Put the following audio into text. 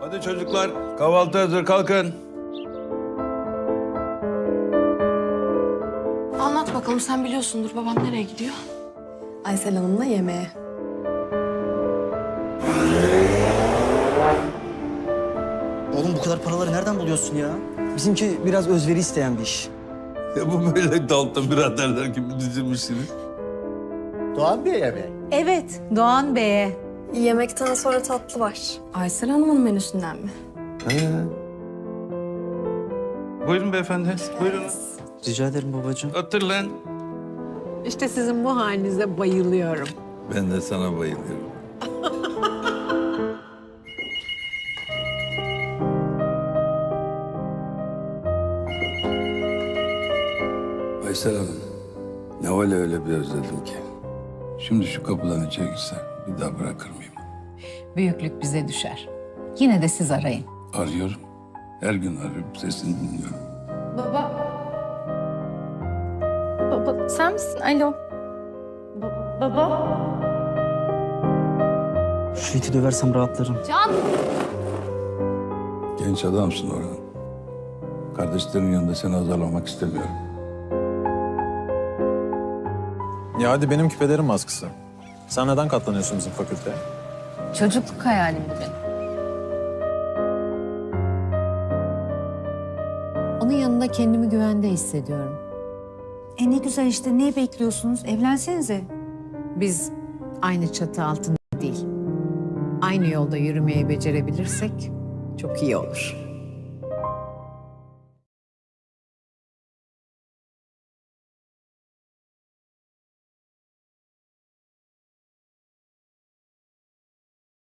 Hadi çocuklar kahvaltı hazır kalkın. Anlat bakalım sen biliyorsundur babam nereye gidiyor? Aysel Hanım'la yemeğe. Oğlum bu kadar paraları nereden buluyorsun ya? Bizimki biraz özveri isteyen bir iş. Ya bu böyle Dalton biraderler gibi dizilmişsiniz. Doğan Bey'e mi? Evet, Doğan Bey'e. Yemekten sonra tatlı var. Aysel Hanım'ın menüsünden mi? Buyurun beyefendi. Buyurun. Rica ederim babacığım. Otur lan. İşte sizin bu halinize bayılıyorum. Ben de sana bayılıyorum. Aysel Hanım, ne öyle öyle bir özledim ki. Şimdi şu kapıdan içeri girsen bir daha bırakır mıyım? Büyüklük bize düşer. Yine de siz arayın. Arıyorum. Her gün arıyorum. Sesini dinliyorum. Baba. Baba sen misin? Alo. Ba- baba. Şu iti döversem rahatlarım. Can. Genç adamsın Orhan. Kardeşlerin yanında seni azarlamak istemiyorum. Ya hadi benim küpelerim baskısı. Sen neden katlanıyorsun bizim fakülteye? Çocukluk hayalimdi benim. Onun yanında kendimi güvende hissediyorum. E ne güzel işte, ne bekliyorsunuz? Evlensenize. Biz aynı çatı altında değil, aynı yolda yürümeyi becerebilirsek çok iyi olur.